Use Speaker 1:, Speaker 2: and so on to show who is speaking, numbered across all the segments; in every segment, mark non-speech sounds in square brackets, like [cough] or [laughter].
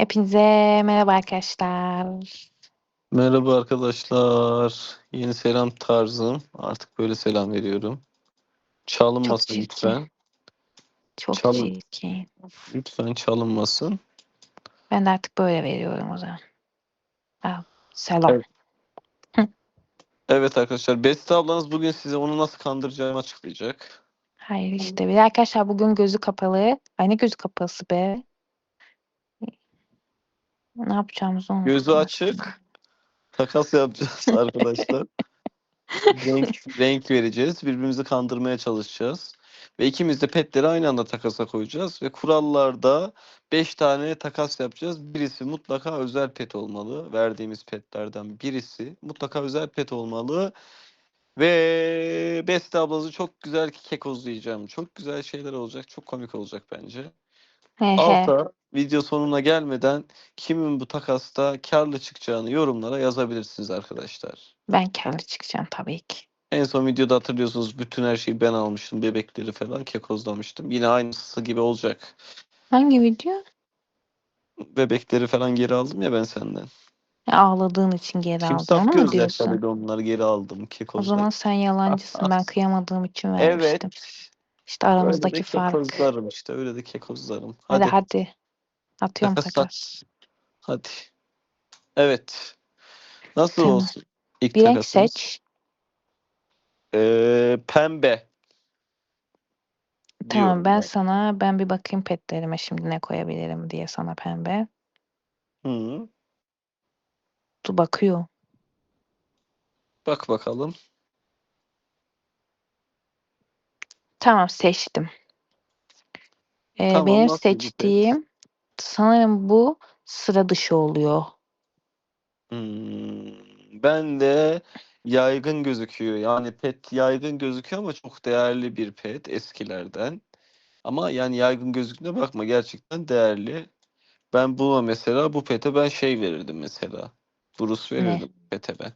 Speaker 1: Hepinize merhaba arkadaşlar.
Speaker 2: Merhaba arkadaşlar. Yeni selam tarzım. Artık böyle selam veriyorum. Çalınmasın
Speaker 1: çirkin.
Speaker 2: lütfen.
Speaker 1: Çok
Speaker 2: Çalın.
Speaker 1: çirkin.
Speaker 2: Lütfen çalınmasın.
Speaker 1: Ben de artık böyle veriyorum o zaman. Al, selam.
Speaker 2: Evet. [laughs] Evet arkadaşlar. Beste ablanız bugün size onu nasıl kandıracağımı açıklayacak.
Speaker 1: Hayır işte bir de arkadaşlar bugün gözü kapalı. Ay ne gözü kapalısı be. Ne yapacağımızı unuttum.
Speaker 2: Gözü açık. [laughs] Takas yapacağız [laughs] arkadaşlar. renk, renk vereceğiz. Birbirimizi kandırmaya çalışacağız. Ve ikimiz de petleri aynı anda takasa koyacağız. Ve kurallarda 5 tane takas yapacağız. Birisi mutlaka özel pet olmalı. Verdiğimiz petlerden birisi mutlaka özel pet olmalı. Ve Beste ablanızı çok güzel kekozlayacağım. Çok güzel şeyler olacak. Çok komik olacak bence. Alta video sonuna gelmeden kimin bu takasta karlı çıkacağını yorumlara yazabilirsiniz arkadaşlar.
Speaker 1: Ben karlı çıkacağım tabii ki.
Speaker 2: En son videoda hatırlıyorsunuz bütün her şeyi ben almıştım. Bebekleri falan kekozlamıştım. Yine aynısı gibi olacak.
Speaker 1: Hangi video?
Speaker 2: Bebekleri falan geri aldım ya ben senden.
Speaker 1: Ya, Ağladığın için geri onu mu
Speaker 2: gözyaşları
Speaker 1: diyorsun?
Speaker 2: onları geri aldım.
Speaker 1: O
Speaker 2: Kekozladım.
Speaker 1: zaman sen yalancısın. Ben [laughs] kıyamadığım için
Speaker 2: Evet.
Speaker 1: vermiştim. İşte
Speaker 2: Öyle
Speaker 1: aramızdaki
Speaker 2: de
Speaker 1: fark.
Speaker 2: kekozlarım işte. Öyle de kekozlarım.
Speaker 1: Hadi
Speaker 2: Hadi.
Speaker 1: hadi. Atıyorum
Speaker 2: Takas
Speaker 1: takas.
Speaker 2: at. Hadi. Evet. Nasıl
Speaker 1: Tamam.
Speaker 2: olsun? İlk
Speaker 1: Bir renk
Speaker 2: takasımız?
Speaker 1: seç.
Speaker 2: Ee, pembe.
Speaker 1: Tamam
Speaker 2: diyorum
Speaker 1: ben sana ben bir bakayım petlerime şimdi ne koyabilirim diye sana pembe.
Speaker 2: Hı.
Speaker 1: Dur bakıyor.
Speaker 2: Bak bakalım.
Speaker 1: Tamam seçtim. Ee,
Speaker 2: Tamam,
Speaker 1: benim
Speaker 2: nasıl bir pet?
Speaker 1: seçtiğim sanırım bu sıra dışı oluyor.
Speaker 2: Hmm, ben de yaygın gözüküyor. Yani pet yaygın gözüküyor ama çok değerli bir pet eskilerden. Ama yani yaygın gözüktüğüne bakma gerçekten değerli. Ben buna mesela bu pete ben şey verirdim mesela. Bruce
Speaker 1: Ne?
Speaker 2: verirdim pete ben.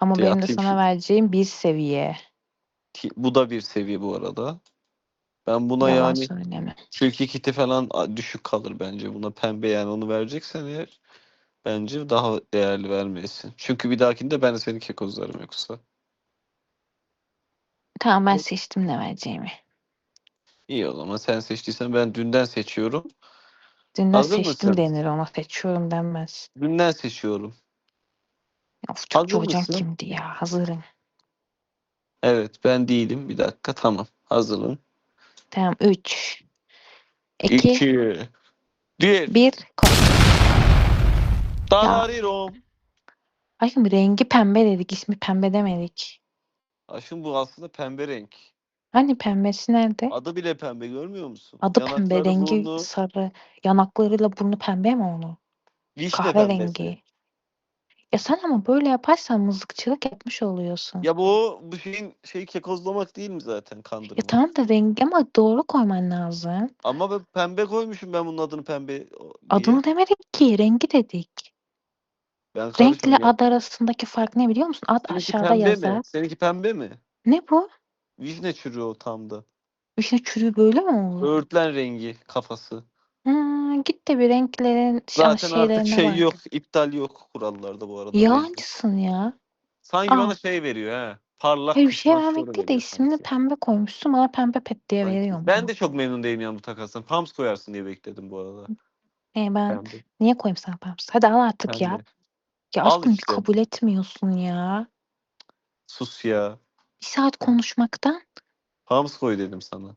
Speaker 1: Ama
Speaker 2: Diye
Speaker 1: benim de
Speaker 2: atayım
Speaker 1: sana
Speaker 2: şimdi.
Speaker 1: vereceğim bir seviye.
Speaker 2: Ki Bu da bir seviye bu arada. Ben buna
Speaker 1: Yalan
Speaker 2: yani
Speaker 1: söyleme.
Speaker 2: Kiti falan düşük kalır bence buna pembe yani onu vereceksen eğer bence daha değerli vermelisin. Çünkü bir dahakinde ben de seni kekozlarım yoksa.
Speaker 1: Tamam ben seçtim ne vereceğimi.
Speaker 2: İyi o zaman sen seçtiysen ben dünden seçiyorum.
Speaker 1: Dünden
Speaker 2: Hazır
Speaker 1: seçtim
Speaker 2: mısın?
Speaker 1: denir ona seçiyorum denmez.
Speaker 2: Dünden seçiyorum.
Speaker 1: Of Türkçe
Speaker 2: Hazır
Speaker 1: hocam
Speaker 2: mısın?
Speaker 1: kimdi ya? Hazırım.
Speaker 2: Evet ben değilim. Bir dakika tamam. Hazırım.
Speaker 1: Tamam 3 2
Speaker 2: İki. Bir.
Speaker 1: 1 koy.
Speaker 2: Dararirom.
Speaker 1: Aşkım rengi pembe dedik. ismi pembe demedik.
Speaker 2: Aşkım bu aslında pembe renk.
Speaker 1: Hani pembesi nerede?
Speaker 2: Adı bile pembe görmüyor musun?
Speaker 1: Adı pembe,
Speaker 2: Yanakları,
Speaker 1: rengi
Speaker 2: burnu,
Speaker 1: sarı. Yanaklarıyla burnu pembe mi onun?
Speaker 2: vişne pembesi.
Speaker 1: Kahverengi. Ya sen ama böyle yaparsan mızıkçılık yapmış oluyorsun.
Speaker 2: Ya bu bu şeyin şeyi kekozlamak değil mi zaten?
Speaker 1: Ya tamam da rengi ama doğru koyman lazım.
Speaker 2: Ama ben pembe koymuşum ben bunun adını pembe o- diye.
Speaker 1: Adını demedik ki rengi dedik.
Speaker 2: ben
Speaker 1: Renkle
Speaker 2: karışmıyorum.
Speaker 1: ad arasındaki fark ne biliyor musun? Ad
Speaker 2: Seninki
Speaker 1: aşağıda
Speaker 2: pembe
Speaker 1: yazar.
Speaker 2: mi? Seninki pembe mi?
Speaker 1: Ne bu?
Speaker 2: Vişne çürüğü o tam da.
Speaker 1: Vişne çürüğü böyle mi olur?
Speaker 2: Öğütlen rengi kafası.
Speaker 1: Hmm, git de bir renklerin ama
Speaker 2: Zaten artık
Speaker 1: şeylerine
Speaker 2: şey
Speaker 1: bak.
Speaker 2: yok. iptal yok kurallarda bu arada. mecbur.
Speaker 1: Yalancısın ya.
Speaker 2: Sanki
Speaker 1: Aa.
Speaker 2: bana şey veriyor ha. Parlak
Speaker 1: Hayır bir şey vermek değil de
Speaker 2: veriyor
Speaker 1: ismini
Speaker 2: sanki.
Speaker 1: pembe koymuşsun bana pembe pet diye
Speaker 2: Sanki.
Speaker 1: veriyorum.
Speaker 2: Ben de çok memnun değilim yani bu takastan. Pams koyarsın diye bekledim bu arada.
Speaker 1: E ben
Speaker 2: Pembe.
Speaker 1: niye koyayım sana pembe? Hadi al artık ya.
Speaker 2: Pembe.
Speaker 1: Ya
Speaker 2: Al
Speaker 1: aşkım bir
Speaker 2: işte.
Speaker 1: kabul etmiyorsun ya.
Speaker 2: Sus ya.
Speaker 1: Bir saat konuşmaktan
Speaker 2: Pams koy dedim sana.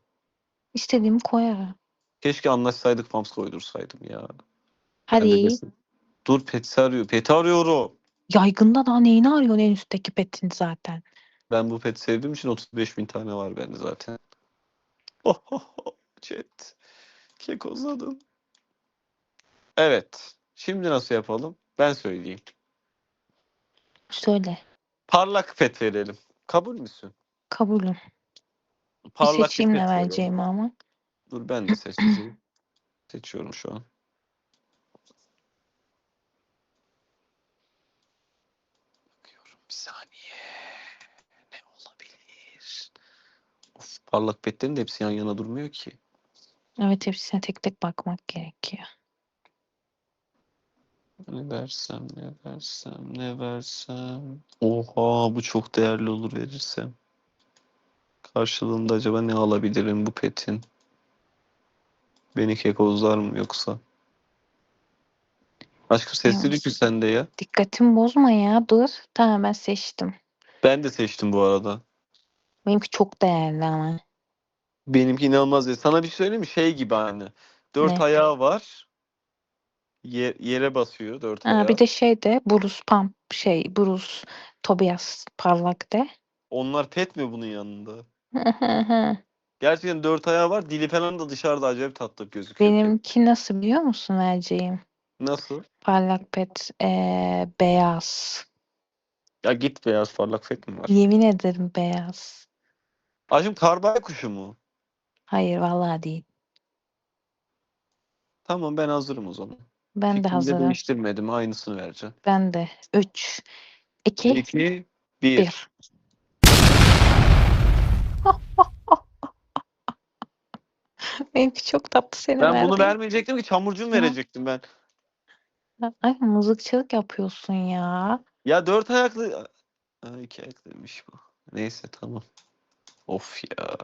Speaker 1: istediğimi koyarım.
Speaker 2: Keşke anlaşsaydık Pams koydursaydım ya. Ben
Speaker 1: Hadi
Speaker 2: desin. Dur Pet'i arıyor. Pet'i arıyorum.
Speaker 1: yaygında daha neyini arıyorsun en üstteki petin zaten.
Speaker 2: Ben bu peti sevdiğim için 35 bin tane var bende zaten. Oh, oh, oh, chat. Kekozladın. Evet. Şimdi nasıl yapalım? Ben söyleyeyim.
Speaker 1: Söyle.
Speaker 2: Parlak pet verelim. Kabul müsün?
Speaker 1: Kabulüm. Bir
Speaker 2: Parlak
Speaker 1: seçeyim
Speaker 2: pet
Speaker 1: ne vereceğimi ama.
Speaker 2: Dur ben de seçeceğim. Seçiyorum şu an. Bakıyorum bir saniye. Ne olabilir? Of, parlak petlerin de hepsi yan yana durmuyor ki.
Speaker 1: Evet hepsine tek tek bakmak gerekiyor.
Speaker 2: Ne versem, ne versem, ne versem. Oha bu çok değerli olur verirsem. Karşılığında acaba ne alabilirim bu petin? Beni kekozlar mı yoksa? Aşkım sesli düşün sen de ya.
Speaker 1: Dikkatimi bozma ya. Dur. Tamam ben seçtim.
Speaker 2: Ben de seçtim bu arada.
Speaker 1: Benimki çok değerli ama.
Speaker 2: Benimki inanılmaz değil. Sana bir şey söyleyeyim mi? Şey gibi aynı. Dört
Speaker 1: Ne?
Speaker 2: ayağı var. Ye- yere basıyor dört
Speaker 1: Ha,
Speaker 2: ayağı.
Speaker 1: bir de şey de Bruce Pump şey Bruce Tobias parlak de.
Speaker 2: Onlar pet mi bunun yanında? [laughs] Gerçekten dört ayağı var. Dili falan da dışarıda acayip tatlı gözüküyor.
Speaker 1: Benimki nasıl biliyor musun vereceğim?
Speaker 2: Nasıl?
Speaker 1: Parlak pet ee, beyaz.
Speaker 2: Ya git beyaz parlak pet mi var?
Speaker 1: Yemin ederim beyaz.
Speaker 2: Acım karbay kuşu mu?
Speaker 1: Hayır vallahi değil.
Speaker 2: Tamam ben hazırım o zaman.
Speaker 1: Ben de
Speaker 2: Fikrimi
Speaker 1: hazırım.
Speaker 2: değiştirmedim. Aynısını vereceğim.
Speaker 1: Ben de. 3 2
Speaker 2: 2, 1.
Speaker 1: 1 Benimki çok tatlı seni
Speaker 2: Ben bunu vermeyecektim ki çamurcuğum verecektim ben.
Speaker 1: Ay mızıkçılık yapıyorsun ya.
Speaker 2: Ya dört ayaklı... Ha, iki ayaklıymış bu. Neyse tamam. Of ya.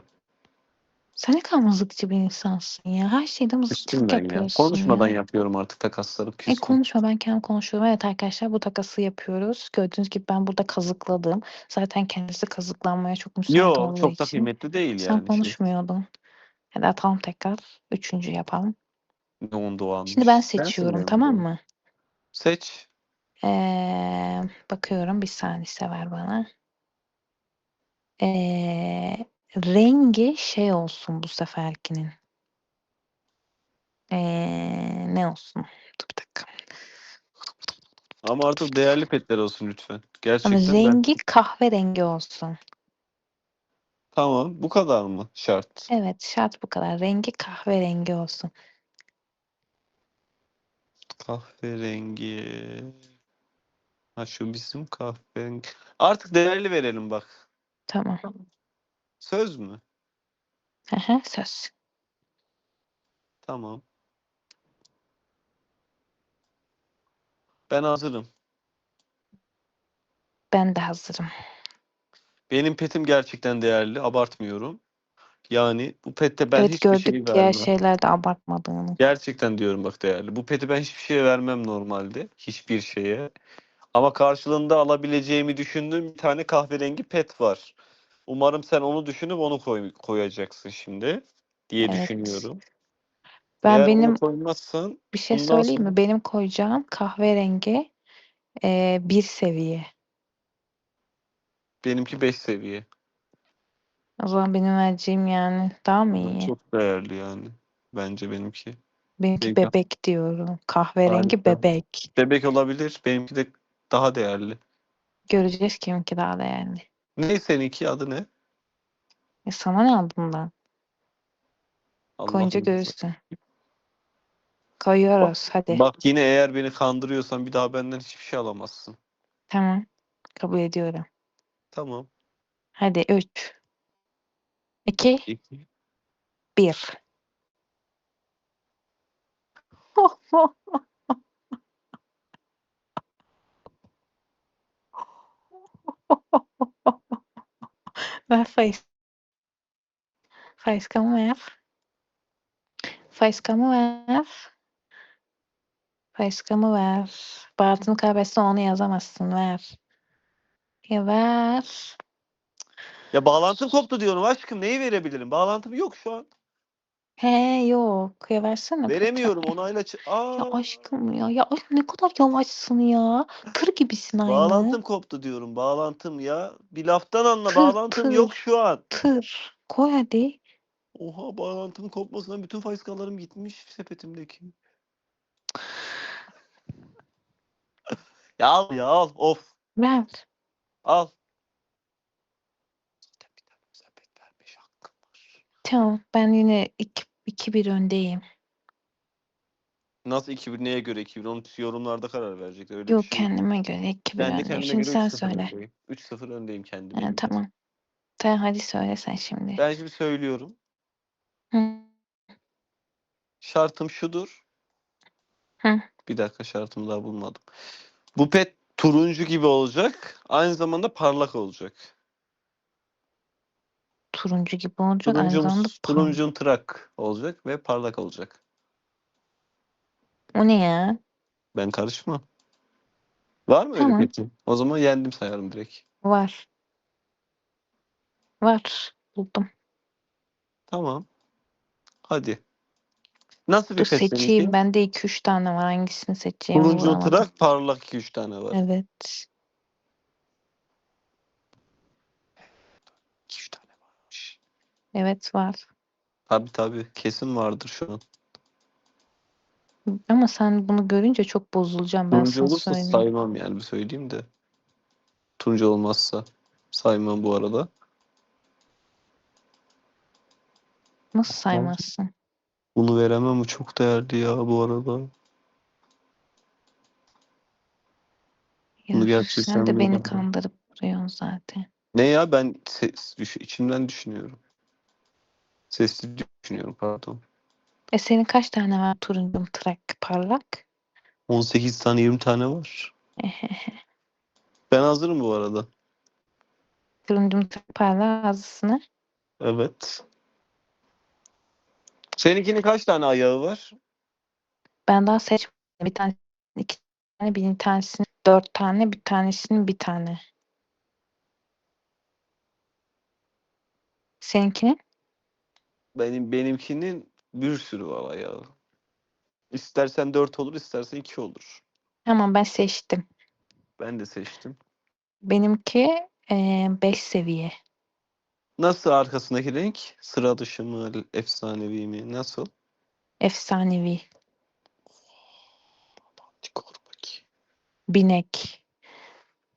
Speaker 1: Sen ne kadar mızıkçı bir insansın ya. Her şeyde
Speaker 2: Küstüm
Speaker 1: mızıkçılık
Speaker 2: ben ya.
Speaker 1: yapıyorsun
Speaker 2: Konuşmadan
Speaker 1: ya.
Speaker 2: yapıyorum artık takasları.
Speaker 1: E
Speaker 2: Küstüm.
Speaker 1: konuşma ben kendim konuşuyorum. Evet arkadaşlar bu takası yapıyoruz. Gördüğünüz gibi ben burada kazıkladım. Zaten kendisi kazıklanmaya çok müsait
Speaker 2: Yok
Speaker 1: olduğu
Speaker 2: çok da
Speaker 1: için.
Speaker 2: kıymetli değil
Speaker 1: Sen
Speaker 2: yani. Şey,
Speaker 1: konuşmuyordun. Hadi atalım tekrar. Üçüncü yapalım.
Speaker 2: ne onda almış.
Speaker 1: Şimdi ben seçiyorum
Speaker 2: benim
Speaker 1: tamam mı?
Speaker 2: Seç.
Speaker 1: Ee, bakıyorum bir saniye ver bana. Ee, rengi şey olsun bu seferkinin. Ee, ne olsun? Dur bir dakika.
Speaker 2: Ama artık değerli petler olsun lütfen.
Speaker 1: Ama
Speaker 2: Gerçekten ben...
Speaker 1: rengi kahverengi olsun.
Speaker 2: Tamam bu kadar mı şart?
Speaker 1: Evet şart bu kadar. Rengi kahverengi olsun.
Speaker 2: Kahverengi. Ha şu bizim kahverengi. Artık değerli verelim bak.
Speaker 1: Tamam.
Speaker 2: Söz mü?
Speaker 1: Aha, söz.
Speaker 2: Tamam. Ben hazırım.
Speaker 1: Ben de hazırım.
Speaker 2: Benim petim gerçekten değerli. Abartmıyorum. Yani bu pette ben
Speaker 1: evet
Speaker 2: hiçbir
Speaker 1: gördük
Speaker 2: şey
Speaker 1: diğer
Speaker 2: vermem.
Speaker 1: şeylerde abartmadığını.
Speaker 2: Gerçekten diyorum bak değerli. Bu peti ben hiçbir şeye vermem normalde. Hiçbir şeye. Ama karşılığında alabileceğimi düşündüğüm bir tane kahverengi pet var. Umarım sen onu düşünüp onu koy, koyacaksın şimdi diye
Speaker 1: Evet.
Speaker 2: düşünüyorum.
Speaker 1: Ben
Speaker 2: Eğer
Speaker 1: benim
Speaker 2: koymazsan
Speaker 1: bir şey söyleyeyim
Speaker 2: sonra-
Speaker 1: mi? Benim koyacağım kahverengi e, bir seviye.
Speaker 2: Benimki 5 seviye.
Speaker 1: O zaman benim vereceğim yani daha mı iyi?
Speaker 2: Çok değerli yani. Bence benimki.
Speaker 1: Benimki
Speaker 2: Değil.
Speaker 1: bebek diyorum. Kahverengi
Speaker 2: Harika.
Speaker 1: bebek.
Speaker 2: Bebek olabilir. Benimki de daha değerli.
Speaker 1: Göreceğiz kiminki daha değerli.
Speaker 2: Ne seninki adı ne?
Speaker 1: E sana ne bundan? Koyunca
Speaker 2: Allah'ım.
Speaker 1: görürsün. Koyuyoruz hadi.
Speaker 2: Bak yine eğer beni kandırıyorsan bir daha benden hiçbir şey alamazsın.
Speaker 1: Tamam. Kabul ediyorum.
Speaker 2: Tamam.
Speaker 1: Hadi 3 2
Speaker 2: İki.
Speaker 1: 1 [laughs] Ver faiz. Faizkamı ver. Faizkamı ver. Faizkamı ver. Bahatını kaybetsen onu yazamazsın. Ver. Ver.
Speaker 2: Ya bağlantım koptu diyorum aşkım. Neyi verebilirim? Bağlantım yok şu an.
Speaker 1: He yok. Ya versene.
Speaker 2: Veremiyorum onayla. ç- Aa,
Speaker 1: Ya aşkım ya. Ya ay ne kadar yavaşsın ya. Tır gibisin aynı.
Speaker 2: bağlantım koptu diyorum. Bağlantım ya. Bir laftan anla.
Speaker 1: Tır,
Speaker 2: bağlantım yok şu an.
Speaker 1: Tır. Koy hadi.
Speaker 2: Oha bağlantımın kopmasından bütün faizkalarım gitmiş sepetimdeki. ya al ya al. Of.
Speaker 1: Ver.
Speaker 2: Al. Zaten bir tane sepet vermiş hakkım var.
Speaker 1: Tamam. Ben yine 2-1 öndeyim.
Speaker 2: Nasıl 2000 neye göre 2000? Onu yorumlarda karar verecekler. Öyle
Speaker 1: Yok
Speaker 2: bir şey yok.
Speaker 1: kendime göre 2-1
Speaker 2: Ben de
Speaker 1: öndeyim.
Speaker 2: kendime
Speaker 1: Şimdi
Speaker 2: göre
Speaker 1: sen
Speaker 2: 3-0
Speaker 1: söyle.
Speaker 2: öndeyim. 3-0 öndeyim
Speaker 1: Ha,
Speaker 2: kendime.
Speaker 1: tamam. Tamam hadi söyle sen şimdi.
Speaker 2: Ben şimdi söylüyorum.
Speaker 1: Hı.
Speaker 2: Şartım şudur.
Speaker 1: Hı.
Speaker 2: Bir dakika şartımı daha bulmadım. Bu pet turuncu gibi olacak. Aynı zamanda parlak olacak.
Speaker 1: Turuncu gibi olacak. Aynı
Speaker 2: Turuncum,
Speaker 1: zamanda parlak.
Speaker 2: turuncun tırak olacak ve parlak olacak.
Speaker 1: O ne ya?
Speaker 2: Ben karışmam. Var mı öyle
Speaker 1: Tamam.
Speaker 2: O zaman yendim sayarım direkt.
Speaker 1: Var. Var. Buldum.
Speaker 2: Tamam. Hadi. Nasıl bir
Speaker 1: Dur
Speaker 2: pet
Speaker 1: seçeyim. Bende 2-3 tane var. Hangisini seçeceğimi
Speaker 2: Turuncu
Speaker 1: bulamadım.
Speaker 2: tırak, parlak 2-3 tane var.
Speaker 1: Evet.
Speaker 2: 2-3 tane varmış.
Speaker 1: Evet var.
Speaker 2: Tabii tabii. Kesin vardır şu an.
Speaker 1: Ama sen bunu görünce çok bozulacağım. Ben
Speaker 2: Turuncu
Speaker 1: sana
Speaker 2: olursa
Speaker 1: söyleyeyim.
Speaker 2: saymam yani bir söyleyeyim de. Turuncu olmazsa saymam bu arada.
Speaker 1: Nasıl saymazsın?
Speaker 2: Bunu veremem bu çok değerli ya bu arada. Bunu
Speaker 1: Ya,
Speaker 2: gerçekten
Speaker 1: sen de beni
Speaker 2: bilemem.
Speaker 1: kandırıp duruyorsun zaten.
Speaker 2: Ne ya ben ses, düş- içimden düşünüyorum. Sesli düşünüyorum pardon.
Speaker 1: E senin kaç tane var turuncum trak parlak?
Speaker 2: 18 tane 20 tane var. [laughs] Ben hazırım bu arada.
Speaker 1: turuncum trak parlak ağzısını.
Speaker 2: Evet. Seninkinin kaç tane ayağı var?
Speaker 1: Ben daha seçmedim. Bir tane, iki tane, bir tanesini dört tane, bir tanesini bir tane. Seninkinin?
Speaker 2: Benim benimkinin bir sürü var ayağı. İstersen 4 olur, istersen 2 olur.
Speaker 1: Tamam ben seçtim.
Speaker 2: Ben de seçtim.
Speaker 1: Benimki 5 seviye.
Speaker 2: Nasıl arkasındaki renk? Sıra dışı mı, efsanevi mi? Nasıl?
Speaker 1: Efsanevi.
Speaker 2: Antikor bakayım.
Speaker 1: Binek.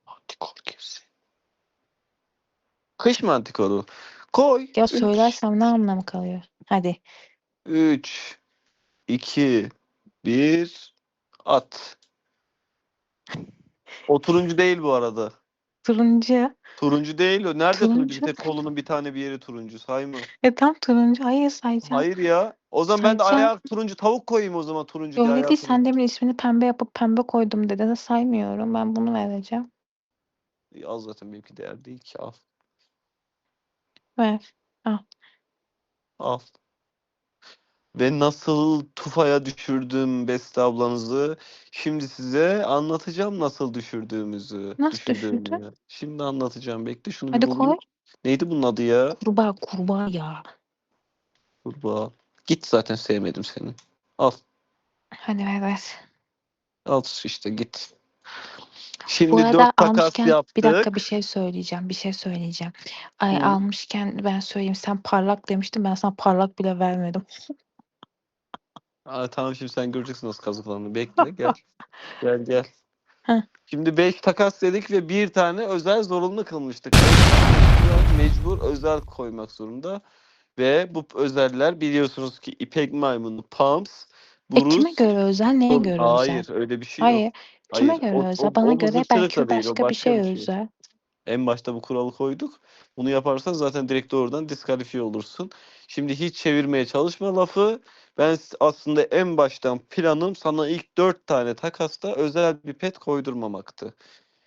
Speaker 2: Antikor kesin. Kış mı antikoru? Koy.
Speaker 1: Ya
Speaker 2: 3,
Speaker 1: söylersem ne anlamı kalıyor? Hadi.
Speaker 2: 3, 2, 1, at. [laughs] O turuncu değil bu arada.
Speaker 1: Turuncu.
Speaker 2: Turuncu değil o. Nerede turuncu?
Speaker 1: Turuncu.
Speaker 2: Bir tek kolunun bir tane bir yeri turuncu. Sayma.
Speaker 1: E tam turuncu. Hayır sayacağım.
Speaker 2: Hayır ya. O zaman ben de
Speaker 1: Sayacağım.
Speaker 2: ayağı turuncu tavuk koyayım o zaman turuncu diye
Speaker 1: Öyle
Speaker 2: ayağı
Speaker 1: değil.
Speaker 2: turuncu.
Speaker 1: Sen demin ismini pembe yapıp pembe koydum dedi de saymıyorum. Ben bunu vereceğim.
Speaker 2: Al zaten benimki değer değil ki. Al.
Speaker 1: Ver.
Speaker 2: Al. Ve nasıl tufaya düşürdüm Beste ablanızı. Şimdi size anlatacağım nasıl düşürdüğümüzü.
Speaker 1: Nasıl
Speaker 2: düşürdüğümü.
Speaker 1: düşürdün?
Speaker 2: Şimdi anlatacağım. Bekle şunu bir
Speaker 1: Hadi
Speaker 2: bulayım.
Speaker 1: koy.
Speaker 2: Neydi bunun adı ya?
Speaker 1: Kurbağa kurbağa ya.
Speaker 2: Kurbağa. Git zaten sevmedim seni. Al.
Speaker 1: Hadi ver ver.
Speaker 2: Al işte git. Şimdi
Speaker 1: Bu arada
Speaker 2: dört takas
Speaker 1: almışken
Speaker 2: yaptık.
Speaker 1: bir dakika bir şey söyleyeceğim. Bir şey söyleyeceğim. Ay
Speaker 2: Hı.
Speaker 1: almışken ben söyleyeyim. Sen parlak demiştin. Ben sana parlak bile vermedim. [laughs]
Speaker 2: Aa, tamam şimdi sen göreceksin nasıl kazıklandığını. Bekle gel. [laughs] gel gel.
Speaker 1: Heh.
Speaker 2: Şimdi 5 takas dedik ve bir tane özel zorunlu kılmıştık. Mecbur özel koymak zorunda. Ve bu özeller biliyorsunuz ki İpek Maymunu, Pumps,
Speaker 1: E kime göre özel? Neye göre
Speaker 2: Hayır
Speaker 1: özel?
Speaker 2: öyle bir şey yok.
Speaker 1: Hayır. Kime
Speaker 2: Hayır,
Speaker 1: göre
Speaker 2: o-
Speaker 1: özel?
Speaker 2: o-
Speaker 1: Bana
Speaker 2: o
Speaker 1: göre belki
Speaker 2: değil, o
Speaker 1: başka bir şey
Speaker 2: bir şey.
Speaker 1: özel.
Speaker 2: En başta bu kuralı koyduk. Bunu yaparsan zaten direkt doğrudan diskalifiye olursun. Şimdi hiç çevirmeye çalışma lafı. Ben aslında en baştan planım sana ilk dört tane takasta özel bir pet koydurmamaktı.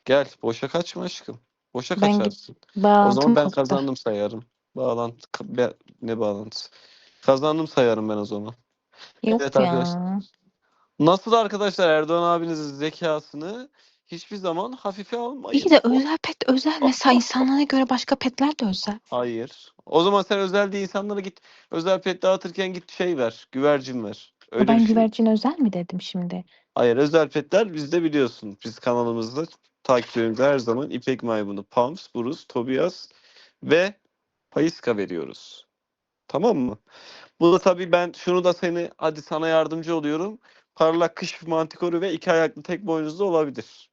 Speaker 2: Gel boşa kaçma aşkım. Boşa
Speaker 1: Ben
Speaker 2: kaçarsın. O
Speaker 1: Bağlantım
Speaker 2: zaman ben
Speaker 1: koptu.
Speaker 2: kazandım sayarım. Bağlantı be- ne bağlantısı? Kazandım sayarım ben o zaman.
Speaker 1: Yok
Speaker 2: Evet
Speaker 1: ya.
Speaker 2: arkadaşlar. Nasıl arkadaşlar Erdoğan abinizin zekasını hiçbir zaman hafife almayın.
Speaker 1: İyi de özel pet özel. Mesela [laughs] insanlara göre başka petler de özel.
Speaker 2: Hayır. O zaman sen özel değil insanlara git özel pet dağıtırken git şey ver. Güvercin ver. Öyle
Speaker 1: ben
Speaker 2: bir şey.
Speaker 1: güvercin özel mi dedim şimdi?
Speaker 2: Hayır özel petler bizde biliyorsun. Biz kanalımızda takipçilerimize her zaman İpek Maymunu, Pams, Buruz, Tobias ve Payiska veriyoruz. Tamam mı? Bu da tabii ben şunu da seni hadi sana yardımcı oluyorum. Parlak kış mantikoru ve iki ayaklı tek boynuzlu olabilir.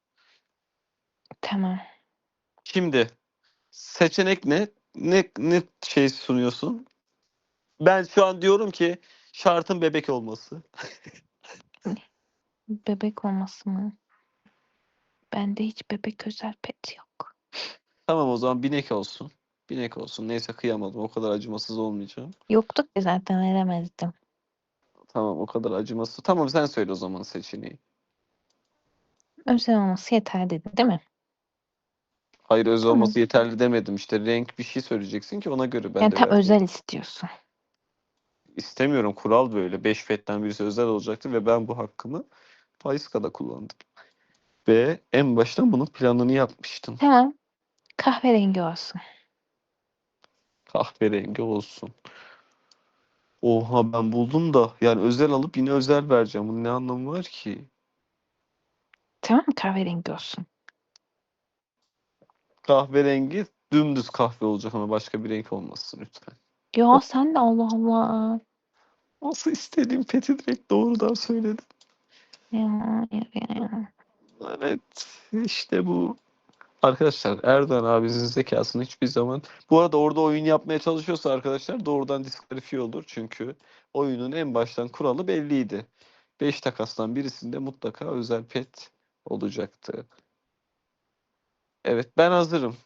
Speaker 1: Tamam.
Speaker 2: Şimdi seçenek ne? Ne ne şey sunuyorsun? Ben şu an diyorum ki şartın bebek olması. [laughs]
Speaker 1: Bebek olması mı? Bende hiç bebek özel pet yok.
Speaker 2: Tamam o zaman binek olsun. Binek olsun. Neyse kıyamadım. O kadar acımasız olmayacağım.
Speaker 1: Yoktu ki zaten veremezdim.
Speaker 2: Tamam o kadar acımasız. Tamam sen söyle o zaman seçeneği.
Speaker 1: özel olması yeterli değil mi?
Speaker 2: Hayır öz
Speaker 1: Tamam.
Speaker 2: olması yeterli demedim. İşte renk bir şey söyleyeceksin ki ona göre ben
Speaker 1: yani
Speaker 2: de
Speaker 1: tam
Speaker 2: verdim.
Speaker 1: özel istiyorsun.
Speaker 2: İstemiyorum. Kural böyle. 5 fetten birisi özel olacaktır ve ben bu hakkımı Faiska'da kullandım. Ve en baştan bunun planını yapmıştım.
Speaker 1: Tamam. Kahverengi olsun.
Speaker 2: Kahverengi olsun. Oha ben buldum da yani özel alıp yine özel vereceğim. Bunun ne anlamı var ki?
Speaker 1: Tamam mı? Kahverengi olsun.
Speaker 2: Kahverengi dümdüz kahve olacak ama başka bir renk olmasın lütfen.
Speaker 1: Ya sen de Allah Allah.
Speaker 2: Nasıl istediğim peti direkt doğrudan söyledim.
Speaker 1: Ya, ya, ya.
Speaker 2: Evet işte bu. Arkadaşlar Erdoğan abinizin zekasını hiçbir zaman bu arada orada oyun yapmaya çalışıyorsa arkadaşlar doğrudan diskalifiye olur. Çünkü oyunun en baştan kuralı belliydi. 5 takastan birisinde mutlaka özel pet olacaktı. Evet ben hazırım.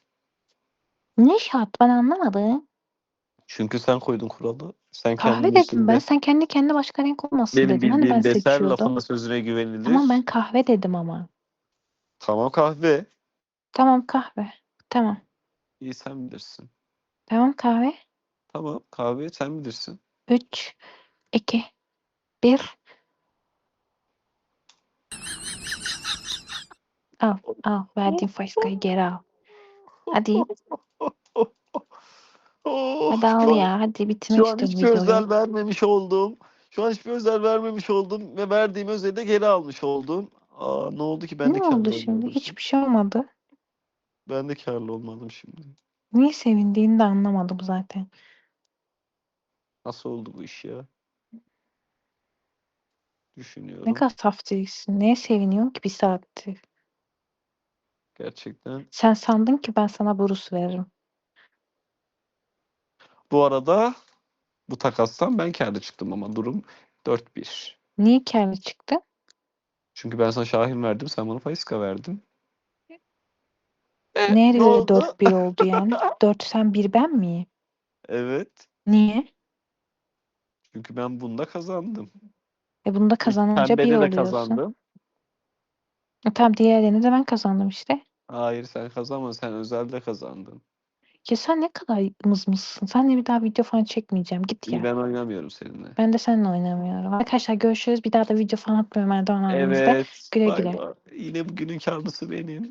Speaker 1: Ne şart ben anlamadım.
Speaker 2: Çünkü sen koydun kuralı. Sen
Speaker 1: Kahve
Speaker 2: kendin
Speaker 1: dedim ben. Sen kendi kendine başka renk olmasın
Speaker 2: benim
Speaker 1: dedin. Hani ben
Speaker 2: bildiğim deser
Speaker 1: seçiyordum.
Speaker 2: lafına sözüne güvenilir.
Speaker 1: Tamam ben kahve dedim ama.
Speaker 2: Tamam kahve.
Speaker 1: Tamam kahve. Tamam.
Speaker 2: İyi sen bilirsin.
Speaker 1: Tamam kahve.
Speaker 2: Tamam kahve sen bilirsin.
Speaker 1: 3, 2, 1. Al, al. Verdiğin faiskayı geri al. Hadi, hadi al ya. Hadi bitmek
Speaker 2: Şu an
Speaker 1: istiyorum
Speaker 2: hiçbir
Speaker 1: videoyu.
Speaker 2: özel vermemiş oldum. Şu an hiçbir özel vermemiş oldum ve verdiğim özeli de geri almış oldum. Aa, ne oldu ki ben de
Speaker 1: Ne
Speaker 2: karlı
Speaker 1: oldu şimdi?
Speaker 2: olmadım.
Speaker 1: Hiçbir şey olmadı.
Speaker 2: Ben de karlı olmadım şimdi.
Speaker 1: Niye sevindiğini de anlamadım zaten.
Speaker 2: Nasıl oldu bu iş ya? Düşünüyorum.
Speaker 1: Ne kadar saf değilsin. Neye seviniyorsun ki bir saattir?
Speaker 2: Gerçekten.
Speaker 1: Sen sandın ki ben sana burus veririm.
Speaker 2: Bu arada bu takastan ben kârlı çıktım ama durum 4-1.
Speaker 1: Niye kârlı çıktı?
Speaker 2: Çünkü ben sana Şahin verdim, sen bana Faiska verdin. E,
Speaker 1: Neye
Speaker 2: ne oldu?
Speaker 1: 4-1 oldu yani? [laughs] 4 sen 1 ben miyim?
Speaker 2: Evet.
Speaker 1: Niye?
Speaker 2: Çünkü ben bunda kazandım.
Speaker 1: E bunda kazanınca 1
Speaker 2: Pembede de
Speaker 1: oluyorsun.
Speaker 2: kazandım.
Speaker 1: E tamam diğerlerini de ben kazandım işte.
Speaker 2: Hayır sen kazanmadın. Sen özelde kazandın.
Speaker 1: Ya sen ne kadar mızmızsın. Seninle bir daha video falan çekmeyeceğim. Git
Speaker 2: İyi
Speaker 1: ya.
Speaker 2: ben oynamıyorum seninle.
Speaker 1: Ben de seninle oynamıyorum. Arkadaşlar görüşürüz. Bir daha da video falan atmıyorum Erdoğan abimizde.
Speaker 2: Evet.
Speaker 1: Güle
Speaker 2: bay
Speaker 1: güle.
Speaker 2: bay. Yine bugünün karlısı benim.